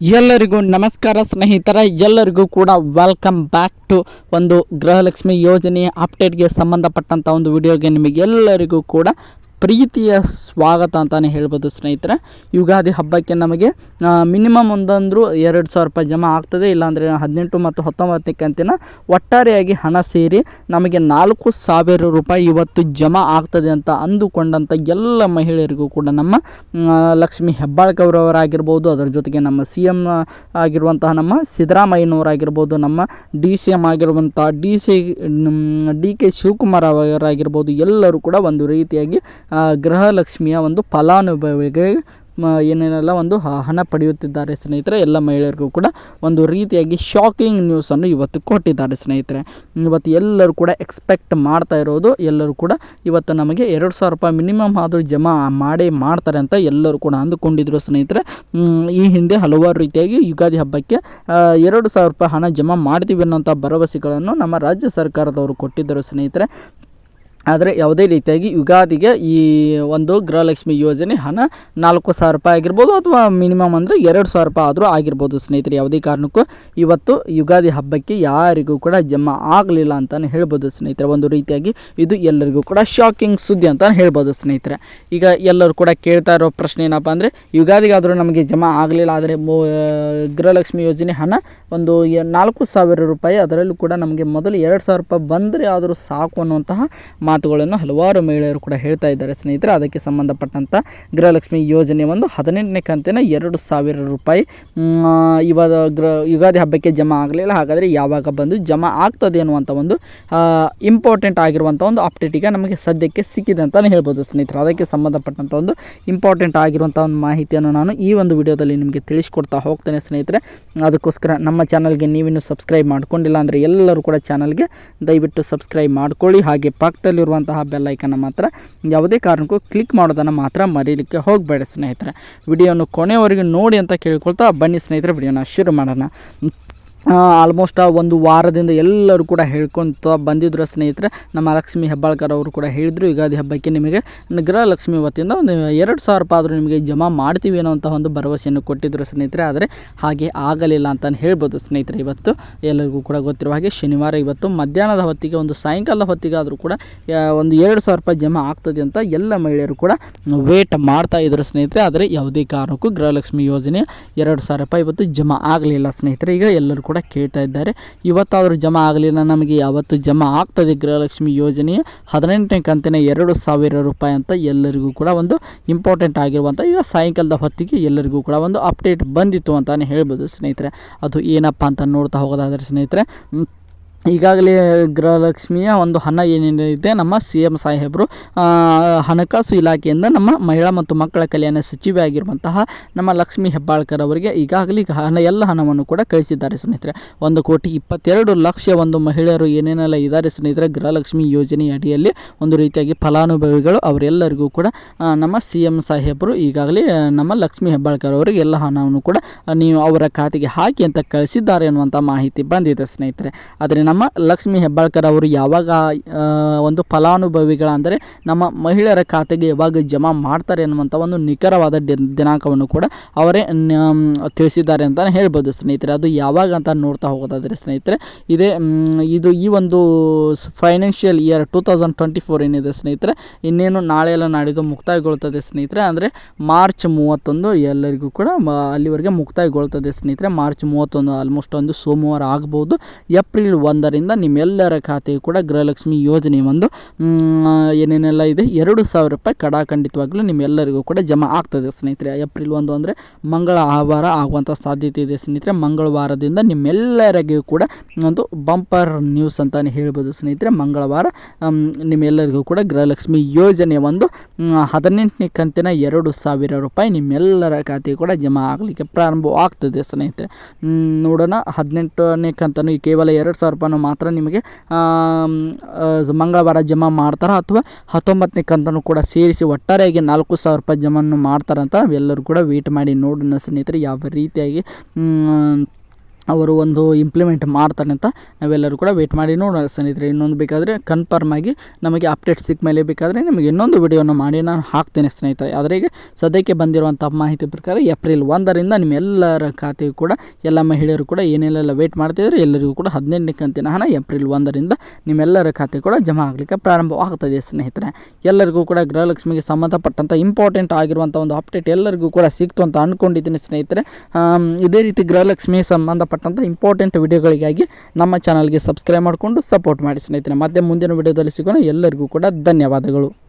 ಎಲ್ಲರಿಗೂ ನಮಸ್ಕಾರ ಸ್ನೇಹಿತರ, ಎಲ್ಲರಿಗೂ ಕೂಡ ವೆಲ್ಕಮ್ ಬ್ಯಾಕ್ ಟು ಒಂದು ಗೃಹಲಕ್ಷ್ಮಿ ಯೋಜನೆ ಅಪ್ಡೇಟ್ಗೆ ಸಂಬಂಧಪಟ್ಟಂಥ ಒಂದು ವಿಡಿಯೋಗೆ ನಿಮಗೆಲ್ಲರಿಗೂ ಕೂಡ ಪ್ರೀತಿಯ ಸ್ವಾಗತ ಅಂತಲೇ ಹೇಳ್ಬೋದು ಸ್ನೇಹಿತರೆ. ಯುಗಾದಿ ಹಬ್ಬಕ್ಕೆ ನಮಗೆ ಮಿನಿಮಮ್ ಒಂದಂದರೂ ಎರಡು ಸಾವಿರ ರೂಪಾಯಿ ಜಮಾ ಆಗ್ತದೆ. ಇಲ್ಲಾಂದರೆ ಹದಿನೆಂಟು ಮತ್ತು ಹತ್ತೊಂಬತ್ತನೇ ಕಂತಿನ ಒಟ್ಟಾರೆಯಾಗಿ ಹಣ ಸೇರಿ ನಮಗೆ ನಾಲ್ಕು ಸಾವಿರ ರೂಪಾಯಿ ಇವತ್ತು ಜಮಾ ಆಗ್ತದೆ ಅಂತ ಅಂದುಕೊಂಡಂಥ ಎಲ್ಲ ಮಹಿಳೆಯರಿಗೂ ಕೂಡ ನಮ್ಮ ಲಕ್ಷ್ಮೀ ಹೆಬ್ಬಾಳ್ಕವ್ರವರಾಗಿರ್ಬೋದು ಅದರ ಜೊತೆಗೆ ನಮ್ಮ ಸಿ ಎಂ ಆಗಿರುವಂತಹ ನಮ್ಮ ಸಿದ್ದರಾಮಯ್ಯನವರಾಗಿರ್ಬೋದು, ನಮ್ಮ ಡಿ ಸಿ ಎಂ ಆಗಿರುವಂಥ D C, D K Shivakumar ಅವರಾಗಿರ್ಬೋದು, ಎಲ್ಲರೂ ಕೂಡ ಒಂದು ರೀತಿಯಾಗಿ ಗೃಹಲಕ್ಷ್ಮಿಯ ಒಂದು ಫಲಾನುಭವಿಗೆ ಏನೇನೆಲ್ಲ ಒಂದು ಹಣ ಪಡೆಯುತ್ತಿದ್ದಾರೆ ಸ್ನೇಹಿತರೆ, ಎಲ್ಲ ಮಹಿಳೆಯರಿಗೂ ಕೂಡ ಒಂದು ರೀತಿಯಾಗಿ ಶಾಕಿಂಗ್ ನ್ಯೂಸನ್ನು ಇವತ್ತು ಕೊಟ್ಟಿದ್ದಾರೆ ಸ್ನೇಹಿತರೆ. ಇವತ್ತು ಎಲ್ಲರೂ ಕೂಡ ಎಕ್ಸ್ಪೆಕ್ಟ್ ಮಾಡ್ತಾ ಇರೋದು, ಎಲ್ಲರೂ ಕೂಡ ಇವತ್ತು ನಮಗೆ ಎರಡು ಸಾವಿರ ರೂಪಾಯಿ ಮಿನಿಮಮ್ ಆದರೂ ಜಮಾ ಮಾಡಿ ಮಾಡ್ತಾರೆ ಅಂತ ಎಲ್ಲರೂ ಕೂಡ ಅಂದುಕೊಂಡಿದ್ರು ಸ್ನೇಹಿತರೆ. ಈ ಹಿಂದೆ ಹಲವಾರು ರೀತಿಯಾಗಿ ಯುಗಾದಿ ಹಬ್ಬಕ್ಕೆ ಎರಡು ಸಾವಿರ ರೂಪಾಯಿ ಹಣ ಜಮಾ ಮಾಡ್ತೀವಿ ಅನ್ನೋಂಥ ಭರವಸೆಗಳನ್ನು ನಮ್ಮ ರಾಜ್ಯ ಸರ್ಕಾರದವರು ಕೊಟ್ಟಿದ್ದರು ಸ್ನೇಹಿತರೆ. ಆದರೆ ಯಾವುದೇ ರೀತಿಯಾಗಿ ಯುಗಾದಿಗೆ ಈ ಒಂದು ಗೃಹಲಕ್ಷ್ಮಿ ಯೋಜನೆ ಹಣ ನಾಲ್ಕು ಸಾವಿರ ರೂಪಾಯಿ ಆಗಿರ್ಬೋದು ಅಥವಾ ಮಿನಿಮಮ್ ಅಂದರೆ ಎರಡು ಸಾವಿರ ರೂಪಾಯಿ ಆದರೂ ಆಗಿರ್ಬೋದು ಸ್ನೇಹಿತರೆ, ಯಾವುದೇ ಕಾರಣಕ್ಕೂ. ಇವತ್ತು ಯುಗಾದಿ ಹಬ್ಬಕ್ಕೆ ಯಾರಿಗೂ ಕೂಡ ಜಮಾ ಆಗಲಿಲ್ಲ ಅಂತಲೇ ಹೇಳ್ಬೋದು ಸ್ನೇಹಿತರೆ. ಒಂದು ರೀತಿಯಾಗಿ ಇದು ಎಲ್ಲರಿಗೂ ಕೂಡ ಶಾಕಿಂಗ್ ಸುದ್ದಿ ಅಂತ ಹೇಳ್ಬೋದು ಸ್ನೇಹಿತರೆ. ಈಗ ಎಲ್ಲರೂ ಕೂಡ ಕೇಳ್ತಾ ಇರೋ ಪ್ರಶ್ನೆ ಏನಪ್ಪ ಅಂದರೆ, ಯುಗಾದಿಗಾದರೂ ನಮಗೆ ಜಮಾ ಆಗಲಿಲ್ಲ, ಆದರೆ ಮೋ ಗೃಹಲಕ್ಷ್ಮಿ ಯೋಜನೆ ಹಣ ಒಂದು ನಾಲ್ಕು ಸಾವಿರ ರೂಪಾಯಿ ಅದರಲ್ಲೂ ಕೂಡ ನಮಗೆ ಮೊದಲು ಎರಡು ಸಾವಿರ ರೂಪಾಯಿ ಬಂದರೆ ಆದರೂ ಸಾಕು ಅನ್ನುವಂತಹ ಮಾತುಗಳನ್ನು ಹಲವಾರು ಮಹಿಳೆಯರು ಕೂಡ ಹೇಳ್ತಾ ಇದ್ದಾರೆ ಸ್ನೇಹಿತರೆ. ಅದಕ್ಕೆ ಸಂಬಂಧಪಟ್ಟಂಥ ಗೃಹಲಕ್ಷ್ಮಿ ಯೋಜನೆ ಒಂದು ಹದಿನೆಂಟನೇ ಕಂತಿನ ಎರಡು ಸಾವಿರ ರೂಪಾಯಿ. ಇವಾಗ ಗೃಹ ಯುಗಾದಿ ಹಬ್ಬಕ್ಕೆ ಜಮಾ ಆಗಲಿಲ್ಲ. ಹಾಗಾದರೆ ಯಾವಾಗ ಬಂದು ಜಮಾ ಆಗ್ತದೆ ಅನ್ನುವಂಥ ಒಂದು ಇಂಪಾರ್ಟೆಂಟ್ ಆಗಿರುವಂಥ ಒಂದು ಅಪ್ಡೇಟ್ ಈಗ ನಮಗೆ ಸದ್ಯಕ್ಕೆ ಸಿಕ್ಕಿದೆ ಅಂತಲೇ ಹೇಳ್ಬೋದು ಸ್ನೇಹಿತರೆ. ಅದಕ್ಕೆ ಸಂಬಂಧಪಟ್ಟಂಥ ಒಂದು ಇಂಪಾರ್ಟೆಂಟ್ ಆಗಿರುವಂಥ ಒಂದು ಮಾಹಿತಿಯನ್ನು ನಾನು ಈ ಒಂದು ವಿಡಿಯೋದಲ್ಲಿ ನಿಮಗೆ ತಿಳಿಸ್ಕೊಡ್ತಾ ಹೋಗ್ತೇನೆ ಸ್ನೇಹಿತರೆ. ಅದಕ್ಕೋಸ್ಕರ ನಮ್ಮ ಚಾನಲ್ಗೆ ನೀವಿನ್ನೂ ಸಬ್ಸ್ಕ್ರೈಬ್ ಮಾಡ್ಕೊಂಡಿಲ್ಲ ಅಂದರೆ ಎಲ್ಲರೂ ಕೂಡ ಚಾನಲ್ಗೆ ದಯವಿಟ್ಟು ಸಬ್ಸ್ಕ್ರೈಬ್ ಮಾಡಿಕೊಳ್ಳಿ. ಹಾಗೆ ಪಕ್ಕದಲ್ಲಿರುವಂತಹ ಬೆಲ್ ಐಕನ್ನ ಮಾತ್ರ ಯಾವುದೇ ಕಾರಣಕ್ಕೂ ಕ್ಲಿಕ್ ಮಾಡೋದನ್ನು ಮಾತ್ರ ಮರೀಲಿಕ್ಕೆ ಹೋಗಬೇಡ ಸ್ನೇಹಿತರೆ. ವಿಡಿಯೋನು ಕೊನೆವರೆಗೂ ನೋಡಿ ಅಂತ ಕೇಳ್ಕೊಳ್ತಾ ಬನ್ನಿ ಸ್ನೇಹಿತರೆ. ವಿಡಿಯೋನ ಶುರು ಮಾಡೋಣ. ಆಲ್ಮೋಸ್ಟ್ ಒಂದು ವಾರದಿಂದ ಎಲ್ಲರೂ ಕೂಡ ಹೇಳ್ಕೊತ ಬಂದಿದ್ರು ಸ್ನೇಹಿತರೆ. ನಮ್ಮ ಲಕ್ಷ್ಮಿ ಹೆಬ್ಬಾಳ್ಕರ್ ಅವರು ಕೂಡ ಹೇಳಿದರು, ಯುಗಾದಿ ಹಬ್ಬಕ್ಕೆ ನಿಮಗೆ ಗೃಹಲಕ್ಷ್ಮಿ ವತಿಯಿಂದ ಒಂದು ಎರಡು ಸಾವಿರ ರೂಪಾಯಿ ಆದರೂ ನಿಮಗೆ ಜಮಾ ಮಾಡ್ತೀವಿ ಅನ್ನೋಂಥ ಒಂದು ಭರವಸೆಯನ್ನು ಕೊಟ್ಟಿದ್ದರು ಸ್ನೇಹಿತರೆ. ಆದರೆ ಹಾಗೆ ಆಗಲಿಲ್ಲ ಅಂತ ಹೇಳ್ಬೋದು ಸ್ನೇಹಿತರೆ ಇವತ್ತು. ಎಲ್ಲರಿಗೂ ಕೂಡ ಗೊತ್ತಿರುವ ಹಾಗೆ ಶನಿವಾರ ಇವತ್ತು ಮಧ್ಯಾಹ್ನದ ಹೊತ್ತಿಗೆ ಒಂದು ಸಾಯಂಕಾಲದ ಹೊತ್ತಿಗೆ ಆದರೂ ಕೂಡ ಒಂದು ಎರಡು ಸಾವಿರ ರೂಪಾಯಿ ಜಮಾ ಆಗ್ತದೆ ಅಂತ ಎಲ್ಲ ಮಹಿಳೆಯರು ಕೂಡ ವೇಟ್ ಮಾಡ್ತಾ ಇದ್ದರು ಸ್ನೇಹಿತರೆ. ಆದರೆ ಯಾವುದೇ ಕಾರಣಕ್ಕೂ ಗೃಹಲಕ್ಷ್ಮಿ ಯೋಜನೆ ಎರಡು ಸಾವಿರ ರೂಪಾಯಿ ಇವತ್ತು ಜಮಾ ಆಗಲಿಲ್ಲ ಸ್ನೇಹಿತರೆ. ಈಗ ಎಲ್ಲರೂ ಕೂಡ ಕೇಳ್ತಾ ಇದ್ದಾರೆ. ಇವತ್ತಾದರೂ ಜಮಾ ಆಗಲಿಲ್ಲ. ನಮಗೆ ಯಾವತ್ತು ಜಮಾ ಆಗ್ತದೆ ಗೃಹಲಕ್ಷ್ಮಿ ಯೋಜನೆಯ ಹದಿನೆಂಟನೇ ಕಂತಿನ ಎರಡು ಸಾವಿರ ರೂಪಾಯಿ ಅಂತ ಎಲ್ಲರಿಗೂ ಕೂಡ ಒಂದು ಇಂಪಾರ್ಟೆಂಟ್ ಆಗಿರುವಂಥ ಈಗ ಸಾಯಂಕಾಲದ ಹೊತ್ತಿಗೆ ಎಲ್ಲರಿಗೂ ಕೂಡ ಒಂದು ಅಪ್ಡೇಟ್ ಬಂದಿತ್ತು ಅಂತಲೇ ಹೇಳ್ಬೋದು ಸ್ನೇಹಿತರೆ. ಅದು ಏನಪ್ಪ ಅಂತ ನೋಡ್ತಾ ಹೋಗೋದಾದರೆ ಸ್ನೇಹಿತರೆ ಈಗಾಗಲೇ ಗೃಹಲಕ್ಷ್ಮಿಯ ಒಂದು ಹಣ ಏನೇನಿದೆ ನಮ್ಮ ಸಿ ಎಂ ಸಾಹೇಬರು ಹಣಕಾಸು ಇಲಾಖೆಯಿಂದ ನಮ್ಮ ಮಹಿಳಾ ಮತ್ತು ಮಕ್ಕಳ ಕಲ್ಯಾಣ ಸಚಿವೆ ಆಗಿರುವಂತಹ ನಮ್ಮ ಲಕ್ಷ್ಮಿ ಹೆಬ್ಬಾಳ್ಕರ್ ಅವರಿಗೆ ಈಗಾಗಲೇ ಈಗ ಹಣ, ಎಲ್ಲ ಹಣವನ್ನು ಕೂಡ ಕಳಿಸಿದ್ದಾರೆ ಸ್ನೇಹಿತರೆ. ಒಂದು ಕೋಟಿ ಇಪ್ಪತ್ತೆರಡು ಲಕ್ಷ ಒಂದು ಮಹಿಳೆಯರು ಏನೇನೆಲ್ಲ ಇದ್ದಾರೆ ಸ್ನೇಹಿತರೆ, ಗೃಹಲಕ್ಷ್ಮಿ ಯೋಜನೆ ಅಡಿಯಲ್ಲಿ ಒಂದು ರೀತಿಯಾಗಿ ಫಲಾನುಭವಿಗಳು ಅವರೆಲ್ಲರಿಗೂ ಕೂಡ ನಮ್ಮ ಸಿ ಎಂ ಸಾಹೇಬರು ಈಗಾಗಲೇ ನಮ್ಮ ಲಕ್ಷ್ಮಿ ಹೆಬ್ಬಾಳ್ಕರ್ ಅವರಿಗೆ ಎಲ್ಲ ಹಣವನ್ನು ಕೂಡ ನೀವು ಅವರ ಖಾತೆಗೆ ಹಾಕಿ ಅಂತ ಕಳಿಸಿದ್ದಾರೆ ಅನ್ನುವಂಥ ಮಾಹಿತಿ ಬಂದಿದೆ ಸ್ನೇಹಿತರೆ. ಆದರೆ ನಮ್ಮ ಲಕ್ಷ್ಮಿ ಹೆಬ್ಬಾಳ್ಕರ್ ಅವರು ಯಾವಾಗ ಒಂದು ಫಲಾನುಭವಿಗಳ ಅಂದರೆ ನಮ್ಮ ಮಹಿಳೆಯರ ಖಾತೆಗೆ ಯಾವಾಗ ಜಮಾ ಮಾಡ್ತಾರೆ ಅನ್ನುವಂಥ ಒಂದು ನಿಖರವಾದ ದಿನಾಂಕವನ್ನು ಕೂಡ ಅವರೇ ತಿಳಿಸಿದ್ದಾರೆ ಅಂತಲೇ ಹೇಳ್ಬೋದು ಸ್ನೇಹಿತರೆ. ಅದು ಯಾವಾಗ ಅಂತ ನೋಡ್ತಾ ಹೋಗೋದಾದರೆ ಸ್ನೇಹಿತರೆ, ಇದೇ ಇದು ಈ ಒಂದು financial year two thousand twenty four ಏನಿದೆ ಸ್ನೇಹಿತರೆ, ಇನ್ನೇನು ನಾಳೆ ಎಲ್ಲ ನಾಡಿದ್ದು ಮುಕ್ತಾಯಗೊಳ್ತದೆ ಸ್ನೇಹಿತರೆ. ಅಂದರೆ ಮಾರ್ಚ್ ಮೂವತ್ತೊಂದು ಎಲ್ಲರಿಗೂ ಕೂಡ ಅಲ್ಲಿವರೆಗೆ ಮುಕ್ತಾಯಗೊಳ್ತದೆ ಸ್ನೇಹಿತರೆ. ಮಾರ್ಚ್ ಮೂವತ್ತೊಂದು ಆಲ್ಮೋಸ್ಟ್ ಒಂದು ಸೋಮವಾರ ಆಗ್ಬೋದು. ಏಪ್ರಿಲ್ ಒಂದರಿಂದ ನಿಮ್ಮೆಲ್ಲರ ಖಾತೆಯು ಕೂಡ ಗೃಹಲಕ್ಷ್ಮಿ ಯೋಜನೆ ಒಂದು. ಏನೇನೆಲ್ಲ ಇದೆ? ಎರಡು ಸಾವಿರ ರೂಪಾಯಿ ಕಡಾಖಂಡಿತವಾಗಲೂ ನಿಮ್ಮೆಲ್ಲರಿಗೂ ಕೂಡ ಜಮಾ ಆಗ್ತದೆ ಸ್ನೇಹಿತರೆ. ಏಪ್ರಿಲ್ ಒಂದು ಅಂದರೆ ಮಂಗಳ ಆಹಾರ ಆಗುವಂಥ ಸಾಧ್ಯತೆ ಇದೆ ಸ್ನೇಹಿತರೆ. ಮಂಗಳವಾರದಿಂದ ನಿಮ್ಮೆಲ್ಲರಿಗೂ ಕೂಡ ಒಂದು ಬಂಪರ್ ನ್ಯೂಸ್ ಅಂತಲೇ ಹೇಳ್ಬೋದು ಸ್ನೇಹಿತರೆ. ಮಂಗಳವಾರ ನಿಮ್ಮೆಲ್ಲರಿಗೂ ಕೂಡ ಗೃಹಲಕ್ಷ್ಮಿ ಯೋಜನೆ ಒಂದು ಹದಿನೆಂಟನೇ ಕಂತಿನ ಎರಡು ಸಾವಿರ ರೂಪಾಯಿ ನಿಮ್ಮೆಲ್ಲರ ಖಾತೆಗೆ ಕೂಡ ಜಮಾ ಆಗಲಿಕ್ಕೆ ಪ್ರಾರಂಭವಾಗ್ತದೆ ಸ್ನೇಹಿತರೆ. ನೋಡೋಣ. ಹದಿನೆಂಟನೇ ಕಂತನ್ನು ಕೇವಲ ಎರಡು ಸಾವಿರ ರೂಪಾಯಿನೂ ಮಾತ್ರ ನಿಮಗೆ ಮಂಗಳವಾರ ಜಮಾ ಮಾಡ್ತಾರೆ? ಅಥವಾ ಹತ್ತೊಂಬತ್ತನೇ ಕಂತನ್ನು ಕೂಡ ಸೇರಿಸಿ ಒಟ್ಟಾರೆಯಾಗಿ ನಾಲ್ಕು ಸಾವಿರ ರೂಪಾಯಿ ಜಮಾನು ಮಾಡ್ತಾರಂತ ಎಲ್ಲರೂ ಕೂಡ ವೇಟ್ ಮಾಡಿ ನೋಡೋಣ ಸ್ನೇಹಿತರೆ, ಯಾವ ರೀತಿಯಾಗಿ ಅವರು ಒಂದು ಇಂಪ್ಲಿಮೆಂಟ್ ಮಾಡ್ತಾರೆ ಅಂತ ನಾವೆಲ್ಲರೂ ಕೂಡ ವೆಯ್ಟ್ ಮಾಡಿ ನೋಡೋಣ ಸ್ನೇಹಿತರೆ. ಇನ್ನೊಂದು ಬೇಕಾದರೆ ಕನ್ಫರ್ಮ್ ಆಗಿ ನಮಗೆ ಅಪ್ಡೇಟ್ ಸಿಕ್ಕ ಮೇಲೆ ಬೇಕಾದರೆ ನಿಮಗೆ ಇನ್ನೊಂದು ವಿಡಿಯೋನ ಮಾಡಿ ನಾನು ಹಾಕ್ತೇನೆ ಸ್ನೇಹಿತರೆ. ಆದರೆ ಈಗ ಸದ್ಯಕ್ಕೆ ಬಂದಿರುವಂಥ ಮಾಹಿತಿ ಪ್ರಕಾರ ಏಪ್ರಿಲ್ ಒಂದರಿಂದ ನಿಮ್ಮೆಲ್ಲರ ಖಾತೆಯು ಕೂಡ ಎಲ್ಲ ಮಹಿಳೆಯರು ಕೂಡ ಏನೆಲ್ಲ ವೆಯ್ಟ್ ಮಾಡ್ತಿದ್ದಾರೆ ಎಲ್ಲರಿಗೂ ಕೂಡ ಹದಿನೆಂಟನೇ ಕಂತಿನ ಹಣ ಏಪ್ರಿಲ್ ಒಂದರಿಂದ ನಿಮ್ಮೆಲ್ಲರ ಖಾತೆ ಕೂಡ ಜಮಾ ಆಗಲಿಕ್ಕೆ ಪ್ರಾರಂಭವಾಗ್ತದೆ ಸ್ನೇಹಿತರೆ. ಎಲ್ಲರಿಗೂ ಕೂಡ ಗೃಹಲಕ್ಷ್ಮಿಗೆ ಸಂಬಂಧಪಟ್ಟಂಥ ಇಂಪಾರ್ಟೆಂಟ್ ಆಗಿರುವಂಥ ಒಂದು ಅಪ್ಡೇಟ್ ಎಲ್ಲರಿಗೂ ಕೂಡ ಸಿಕ್ತು ಅಂತ ಅಂದ್ಕೊಂಡಿದ್ದೀನಿ ಸ್ನೇಹಿತರೆ. ಇದೇ ರೀತಿ ಗೃಹಲಕ್ಷ್ಮಿ ಸಂಬಂಧಪಟ್ಟಂಥ ಇಂಪಾರ್ಟೆಂಟ್ ವಿಡಿಯೋಗಳಿಗಾಗಿ ನಮ್ಮ ಚಾನಲ್ಗೆ ಸಬ್ಸ್ಕ್ರೈಬ್ ಮಾಡಿಕೊಂಡು ಸಪೋರ್ಟ್ ಮಾಡಿ ಸ್ನೇಹಿತರೆ. ಮತ್ತೆ ಮುಂದಿನ ವಿಡಿಯೋದಲ್ಲಿ ಸಿಗೋಣ. ಎಲ್ಲರಿಗೂ ಕೂಡ ಧನ್ಯವಾದಗಳು.